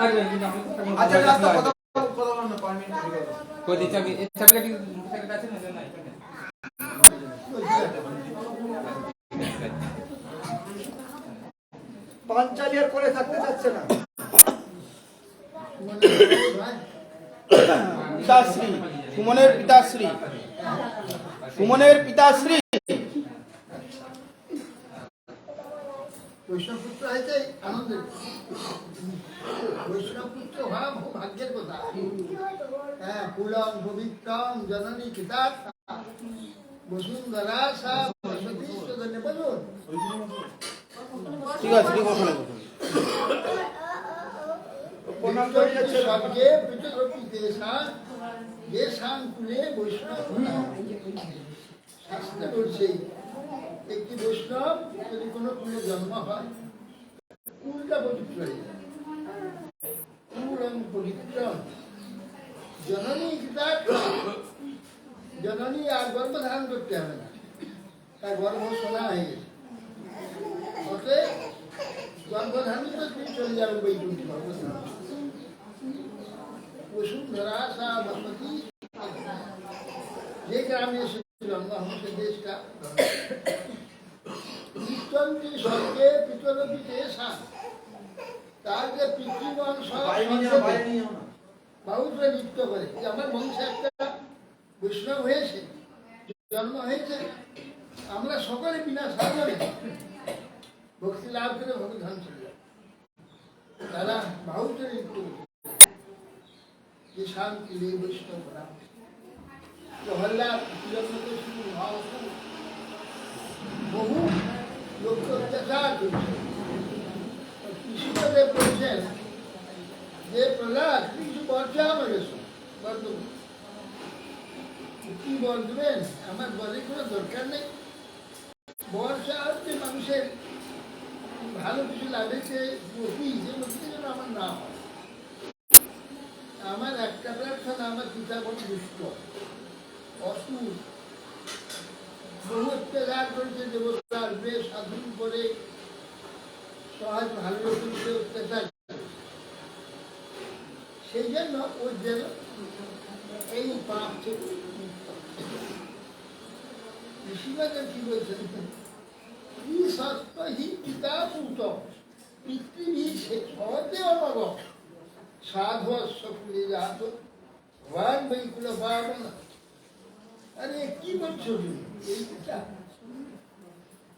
আচ্ছা রাস্তা কথা কথা বলো না পাঁচ মিনিট ঠিক আছে কই দিচ্ছি আমি? এই চাবিকাঠি মোটরসাইকেল আছে না না পাঞ্চালি আর করে থাকতে চাচ্ছে না। পিতাশ্রী সুমনের পিতাশ্রী। সুমনের পিতাশ্রী। বৈষ্ণব পুত্র হয়েছে আনন্দের বৈষ্ণব পুত্র হওয়া ভাগ্যের কথা। হ্যাঁ কুলম পবিত্রম জননী পিতা বসুন্ধরা সা বসতি বলুন। ঠিক আছে ঠিক স্বর্গে পৃথকপি দেশান দেশান কুলে বৈষ্ণব। শাস্ত্রে বলছে একটি বৈষ্ণব যদি কোনো কুলে জন্ম হয়, কুলটা পবিত্র হয়ে যায়। কুলম পবিত্রম জননী পিতা জননী আর গর্ভ ধারণ করতে হবে না। তার গর্ভ শোনা হয়ে গেছে। অতএব গর্ভধারণ করে তুমি চলে যাবে বৈকুণ্ঠ গর্ভধারণ বসুন্ধরা সা বসতি যে গ্রামে এসেছিল আমাদের দেশটা। নিত্যন্তি স্বর্গে পিতরপি দেশা তার যে না। বাউলরা নৃত্য করে। যে আমার বংশে একটা বৈষ্ণব হয়েছে জন্ম হয়েছে আমরা সকলে বিনা সাধনে ভক্তি লাভ করে ভগধান চলে তারা নৃত্য করে যে শান্তি রে বৈষ্ণব প্রহ্লাদ ভাব বহু লোককে অত্যাচার করছে কৃষ্ণদেব বলছেন যে প্রহ্লাদ কিছু বর্ষা আমার গেছো বর্ধ কি বল দেবেন আমার বলে কোনো দরকার নেই বর্ষা হচ্ছে মানুষের ভালো কিছু মতি যে মতিতে যেন আমার না হয় আমার একটা প্রার্থনা, আমার পিতা বড় দুষ্ট, অসুর। অত্যাচার সেই জন্য ওর যেন এই পাপ মুক্ত কি বলছেন? কি সত্য পিতা পুত পৃথিবী সে সহজে অনব সাধু সকুলে যাত ভগবান বৈকুল পাবন আরে, কি বলছো তুমি?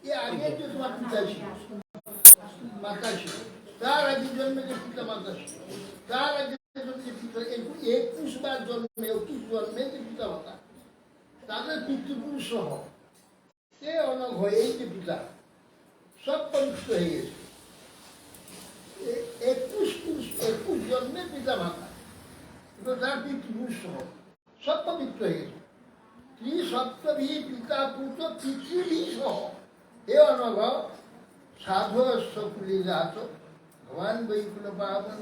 এ আগে তো তোমার পিতা ছিল। মাতা ছিল তার আগে জন্মে যে পিতা মাতা ছিল তার আগে একুশ বার জন্মে, একুশ জন্মে যে পিতা মাতা। তাদের পিতৃপুরুষ সহ। এ অনঘ এই যে পিতা, সব পবিত্র হয়ে গেছে। একুশ পুরুষ, একুশ জন্মে পিতা মাতা। তার পিতৃপুরুষ সহ। সব পবিত্র হয়ে গেছে। ত্রি সপ্তভী পিতা হে কুলি ভগবান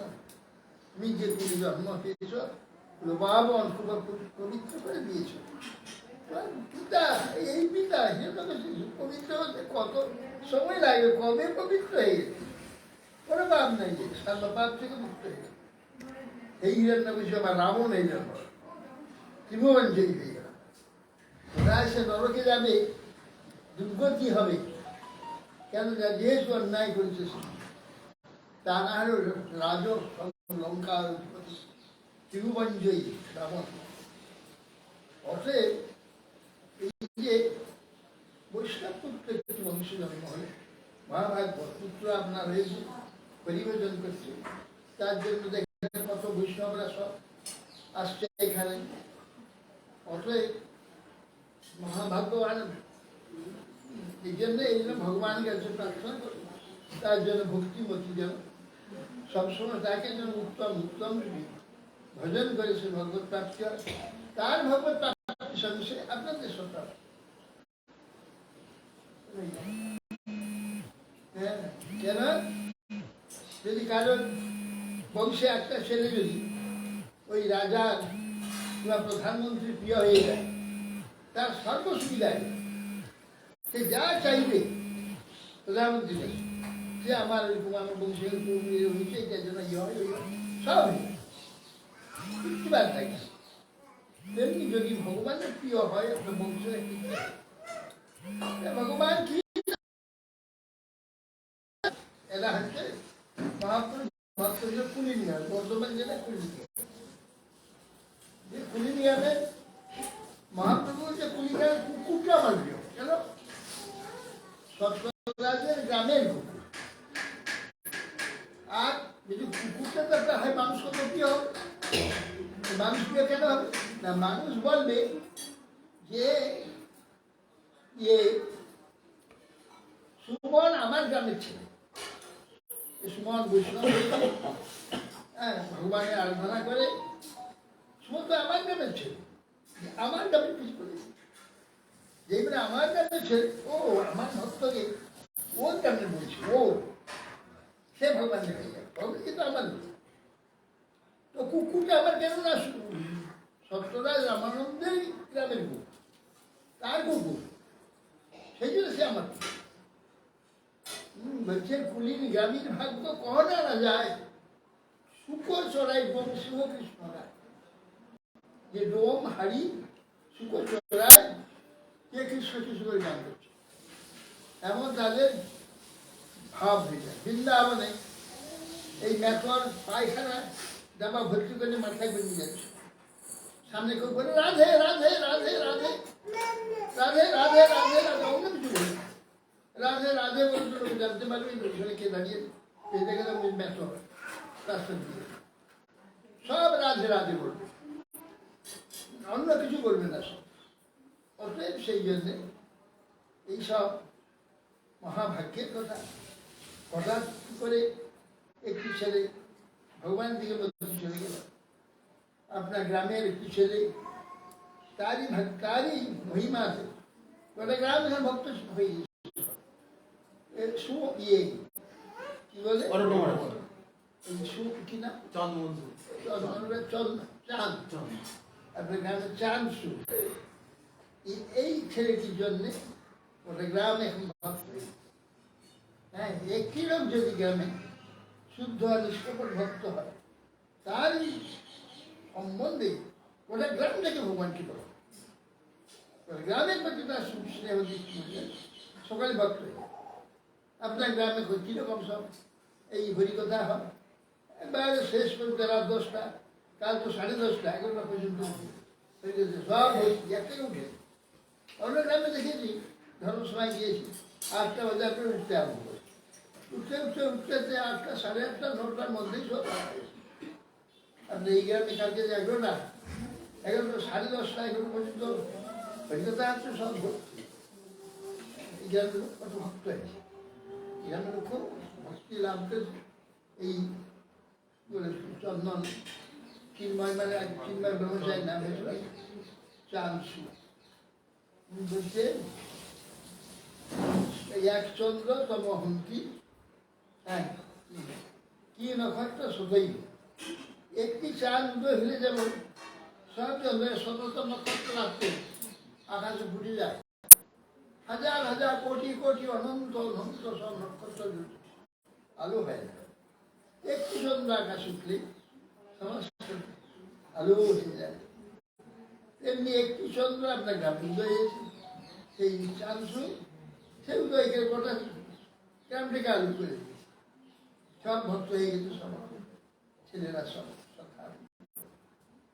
তুমি যে কুলি জন্ম হয়েছ কুলপাবন খুব পবিত্র করে দিয়েছ। পিতা, এই পিতা তো পবিত্র হতে কত সময় লাগবে কবে পবিত্র হয়ে গেছে? কোনো পাপ নাই যে পাপ থেকে মুক্ত হয়ে গেছে। এই হিরণ্য বিষয় বা রাবণ এই জন্য ত্রিভুবন জয়ী হয়ে গেল সে নরকে যাবে দুর্গতি হবে? কেন যা যেহেতু অন্যায় করেছে। তা না হলেও রাজ লঙ্কার ত্রিভুবঞ্জয়ী রাবণ অতএব এই যে বৈষ্ণব পুত্র একটি বংশ জন্ম হলে মহাভারত পুত্র আপনার হয়েছে, পরিবেশন করছে, তার জন্য দেখেন কত বৈষ্ণবরা সব আসছে এখানে। অতএব মহাভাগ্যবান এই জন্য এই জন্য ভগবানের কাছে প্রার্থনা করি। তার জন্য ভক্তিমতি যেন সবসময় তাকে যেন উত্তম উত্তম ভজন করে সে ভগবত প্রাপ্তি হয় তার ভগবত প্রাপ্তির সঙ্গে সে আপনাদের সন্তান হ্যাঁ, কেন? যদি কারোর বংশে একটা ছেলে যদি ওই রাজার কিংবা প্রধানমন্ত্রী প্রিয় হয়ে যায় তার সর্বসুবিধায় সে যা চাইবে প্রধানমন্ত্রী কাছে, যে আমার এরকম আমার বংশে এরকম হয়েছে এটার জন্য ইয়ে হয় সব কিচ্ছু বাদ তেমনি যদি ভগবানের প্রিয় হয় আপনার বংশের ভগবান কি এরা হচ্ছে মহাপুরুষ হচ্ছে কুলিনিয়া বর্ধমান জেলা কুলিনিয়া। যে কুলিনিয়াতে মহাপ্রভু যে কুলিনিয়ার কুকুরটা মানবে কেন? সৎরাজের গ্রামের কুকুর আর যদি মানুষ কত বলবে যে ইয়ে সুমন আমার গ্রামের ছেলে। সুমন বৈষ্ণব। হ্যাঁ ভগবানের আরাধনা করে। সুমন তো আমার গ্রামের ছেলে। আমার গ্রামের কিছু করে যেগুলো আমার গ্রামের ছেলে ও আমার ভক্তকে ওর গ্রামের বলছে? ও সে ভগবান দেখে যায়। কিন্তু আমার তো কুকুরটা আমার কেন না সত্যরাজ রামানন্দের গ্রামের কুকুর তার কুকুর সেই জন্য সে আমার কুকুর। হুম, বলছে কুলিন গ্রামীণ ভাগ্য কহনা না যায়? শুকর চড়াই বংশীহ কৃষ্ণ রায় যে ডোম হাড়ি শুকর চড়াই কে কৃষ্ণ কৃষ্ণ করে গান করছে। এমন তাদের ভাব হয়ে যায় বৃন্দাবনে এই মেথর পায়খানা ডাবা ভর্তি করে মাথায় বেরিয়ে যাচ্ছে। সামনে কেউ বলে, রাধে রাধে রাধে রাধে রাধে রাধে রাধে রাধে, অন্য কিছু বলে রাধে রাধে বলতে লোক জানতে পারবে লোকজনে কে দাঁড়িয়ে এই দেখে ওই মেথর, রাস্তা দিয়ে। সব রাধে রাধে বলবে। অন্য কিছু বলবে না সব অতএব সেই জন্যে এইসব মহাভাগ্যের কথা হঠাৎ করে একটি ছেলে ভগবান দিকে মধ্যে চলে গেল। আপনার গ্রামের একটি ছেলে তারই তারই মহিমা আছে। গোটা গ্রাম এখন ভক্ত হয়ে গেছে। সু ইয়ে কি বলে? সু কি না চন্দ্রবন্ধু চাঁদ চাঁদ। আপনার গ্রামের চাঁদ সু এই- ছেলেটির জন্যে ওটা গ্রাম এখন হ্যাঁ একটি লোক যদি গ্রামে শুদ্ধ আর নিষ্কপট ভক্ত হয়, তারই সম্বন্ধে ওটা গ্রাম থেকে ভগবানকে বলো গ্রামের প্রতি তার স্নেহ দৃষ্টি সকালে ভক্ত আপনার গ্রামে কই কীরকম সব, এই হরিকথা হয়। এবারে শেষ পর্যন্ত রাত দশটা। কাল তো সাড়ে দশটা, এগারোটা পর্যন্ত হয়ে সব একটাই উঠে। অন্য গ্রামে দেখেছি, ধর্মসভায় গিয়েছি, আটটা বাজে আপনি উঠতে আরম্ভ করে উঠতে উঠতে উঠতে আটটা, সাড়ে আটটা, নটার মধ্যেই সব আপনি এই গ্রামে কালকে যে এগারোটা এগারোটা সাড়ে দশটা, এগারো পর্যন্ত হরিকথা আছে সব ভর্তি। এই গ্রামের কত ভক্ত এই গ্রামের খুব ভক্তি লাভ করেছে এই চন্দন চিন্ময় মানে এক চিন্ময় ব্রহ্মচারী নাম চাঁদসু উনি বলছে এক চন্দ্র তম হন্তি হ্যাঁ কি নক্ষত্র সদৈ একটি চাঁদ হলে যেমন সব চন্দ্রের শতত নক্ষত্র রাখতে আকাশে ফুটে যায়। হাজার হাজার, কোটি কোটি, অনন্ত অনন্ত সব নক্ষত্র আলো হয় একটু সন্ধ্যা আকাশ উঠলে আলো উঠে যায়। তেমনি একটি চন্দ্র আপনার হয়েছে সেই চান্সু আলু করে। সব ভক্ত হয়ে গেছে সব ছেলেরা সব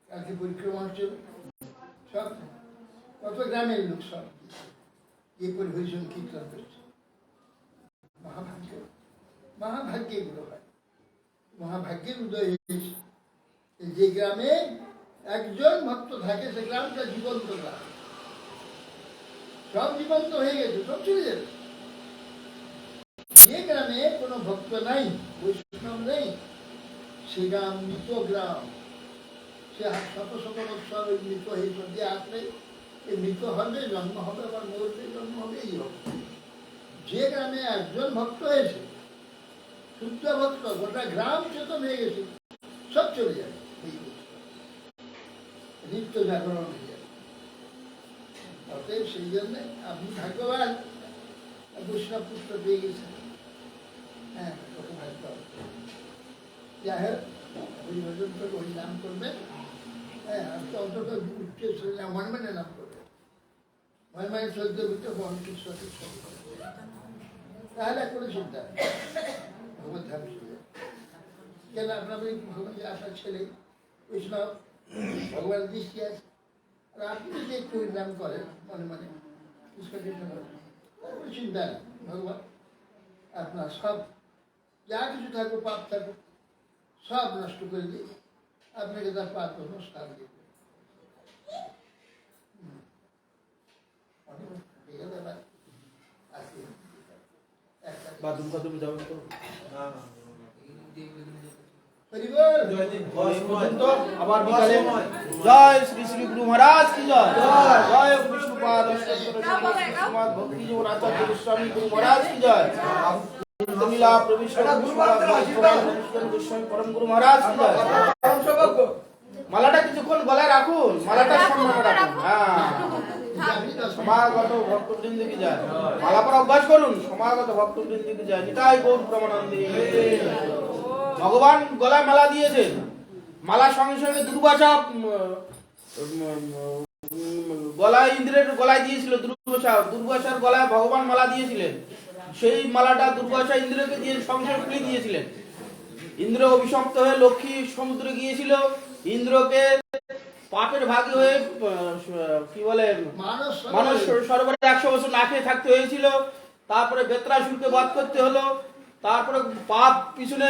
কালকে পরিক্রমা হচ্ছে সব কত গ্রামের লোক সব এ করে কীর্তন করছে। মহাভাগ্য মহাভাগ্য এগুলো হয়। মহাভাগ্যের উদয় হয়েছে। যে গ্রামে একজন ভক্ত থাকে, সে গ্রামটা জীবন্ত গ্রাম। সব জীবন্ত হয়ে গেছে, সব চলে যাবে। যে গ্রামে কোনো ভক্ত নাই, বৈষ্ণব নেই, সে গ্রাম মৃত গ্রাম। সে শত শত বৎসর ওই মৃত হয়ে সদ্যে আসলে এই মৃত হবে, জন্ম হবে, আবার মরবে, জন্ম হবে এই হবে। যে গ্রামে একজন ভক্ত হয়েছে, শুদ্ধ ভক্ত, গোটা গ্রাম চেতন হয়ে গেছে, সব চলে যাবে। নিত্য জাগরণ হয়ে যাবে। অতএব সেই জন্যে আপনি ভাগ্যবান। বৈষ্ণব পুত্র পেয়ে গেছেন। হ্যাঁ ওই নাম করবেন। হ্যাঁ আর তো অন্তত উচ্চ মনে মনে নাম করবেন। মনে মনে বন কৃষ্ণ কৃষ্ণ তাহলে কোনো চিন্তা ভগবত ধাম শুরু কেন আপনার ভগবান আসার ছেলে, বৈষ্ণব? ভগবানের দৃষ্টি আছে। আর আপনি যদি একটু নাম করেন মনে মনে করেন তার কোনো চিন্তা নেই ভগবান আপনার সব যা কিছু থাকবে পাপ থাকবে সব নষ্ট করে দিয়ে আপনাকে তার পাপ নমস্কার দিয়ে বাথরুম ফাথরুম যাবেন তো? হরিবল। পর্যন্ত আবার বিকালে। জয় শ্রী শ্রী গুরু মহারাজ কি জয়? জয়। বিষ্ণুপাদ ভক্তি যোগ আচার্য গোস্বামী গুরু মহারাজ কি জয়? লীলা প্রবিষ্ট গোস্বামী পরম গুরু মহারাজ কি জয়? মালাটা কিছুক্ষণ গলায় রাখুন। মালাটা সম্মান রাখুন। হ্যাঁ। সমাগত ভক্তবৃন্দ কি যায়। মালা অভ্যাস করুন সমাগত ভক্তবৃন্দ কি যায়। নিতাই গৌর প্রমানন্দে। ভগবান গলায় মালা দিয়েছেন। মালার সঙ্গে সঙ্গে দুর্বাসা গলায় ইন্দ্রের গলায় দিয়েছিল দুর্বাসা দুর্বাসার গলায় ভগবান মালা দিয়েছিলেন। সেই মালাটা দুর্বাসা ইন্দ্রকে দিয়ে সঙ্গে খুলে দিয়েছিলেন। ইন্দ্র অভিশপ্ত হয়ে লক্ষ্মী সমুদ্রে গিয়েছিল। ইন্দ্রকে পাপের ভাগী হয়ে কি বলে মানুষ সরোবরে একশো বছর না খেয়ে থাকতে হয়েছিল। তারপরে বেত্রাসুরকে বধ করতে হলো। তারপরে পাপ পিছনে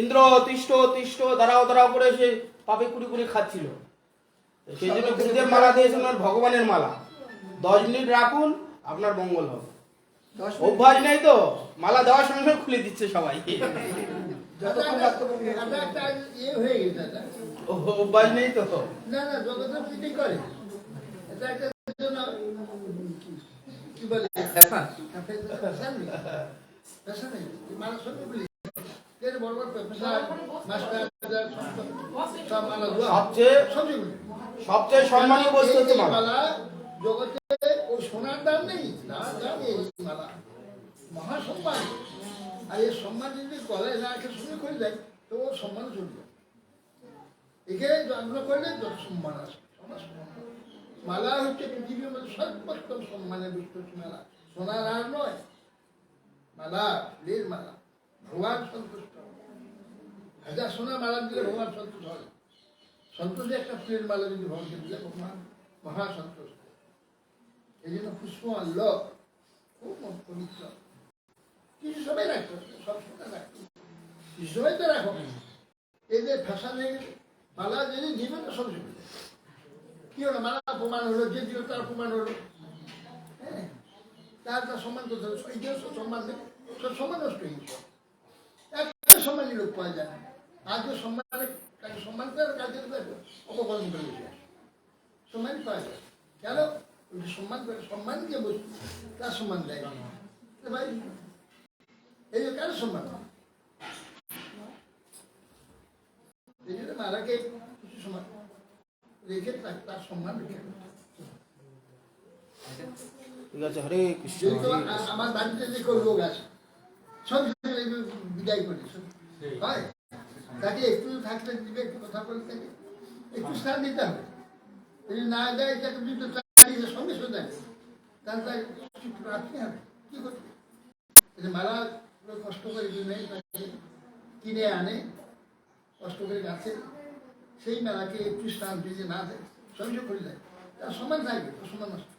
ইন্দ্র তিষ্ট তিষ্ট দাঁড়াও দাঁড়াও করে সে পাপে কুড়ি কুড়ি খাচ্ছিল। সেই জন্য গুরুদেব মালা দিয়েছেন ভগবানের মালা। দশ মিনিট রাখুন আপনার মঙ্গল হবে। অভ্যাস নেই তো। মালা দেওয়ার সঙ্গে সঙ্গে খুলে দিচ্ছে সবাই। যতক্ষণ একটা। অভ্যাস নেই তো না না জগতের পিটি করে একটা কি বলে ফ্যাশন ফ্যাশন ফ্যাশন মানুষ বলি সবচেয়ে সম্মানীয় বস্তু হচ্ছে মালা। জগতে ওই সোনার দাম নেই না দাম এই মালা। মহা সম্মান। আর এই সম্মান যদি গলায় না একে শুনে করে যায়? তো ও সম্মান চলবে একে জন্ম করলে সম্মান সম্মান। মালা হচ্ছে পৃথিবীর মধ্যে সর্বোত্তম সম্মানের বিষ্ণু মালা। সোনার আর নয় মালা ফুলের মালা। ভগবান সন্তুষ্ট। হাজার সোনা মালা দিলে ভগবান সন্তুষ্ট হয়। সন্তোষে একটা ফুলের মালা যদি ভগবানকে দিলে ভগবান মহা সন্তুষ্ট। এই জন্য পুষ্প আনল খুব পবিত্র। কিছু সময় রাখতো সব সময় রাখতো কিছু সময় তো রাখো। এই যে ফ্যাশন হয়ে গেছে মালা যদি দিবে তো সব সময় কি হলো? মালা অপমান হলো, যে দিল তার অপমান হলো। হ্যাঁ? তার তার সম্মান করতে হবে এই সব সম্মান নেই সব সম্মান নষ্ট হয়ে গেছে। একটা সম্মানী লোক পাওয়া যায় না। আজকে সম্মানে তাকে সম্মান করে কাজে অপকর্ম করে বসে। সম্মান পাওয়া যায় কেন? সম্মান করে, সম্মান যে বস্তু তার সম্মান দেয় না। ভাই, এই যে কার সম্মান এই জন্য মারাকে কিছু সময় রেখে তার- তার সম্মান রেখে দেয়। ঠিক আছে হরে কৃষ্ণ যদি হরে তোমার কৃষ্ণ। আ- আমার বাড়িতে যে কোনো লোক আছে সব বিদায় করি হয়? তাকে একটু থাকতে দিবে একটু কথা। একটু স্থান দিতে হবে। যদি না দেয় তাকে দুটো চালিয়ে সঙ্গে সঙ্গে তাহলে তাকে একটু হবে। কি করবে? এই যে মালা পুরো কষ্ট করে কিনে আনে। কষ্ট করে গাছে সেই মেলাকে একটু স্থান দিয়ে না দেয় সঙ্গে করে দেয় তার সমান থাকবে তো সমান নষ্ট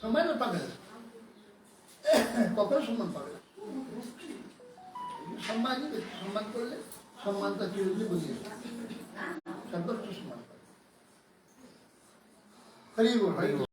সম্মানও পাবে না। কখনো সম্মান পাবে না। সম্মান দিবে সম্মান করলে সম্মানটা চিরদিন বুঝিয়ে সর্বোচ্চ সম্মান পাবে। হরি বল হরি বল।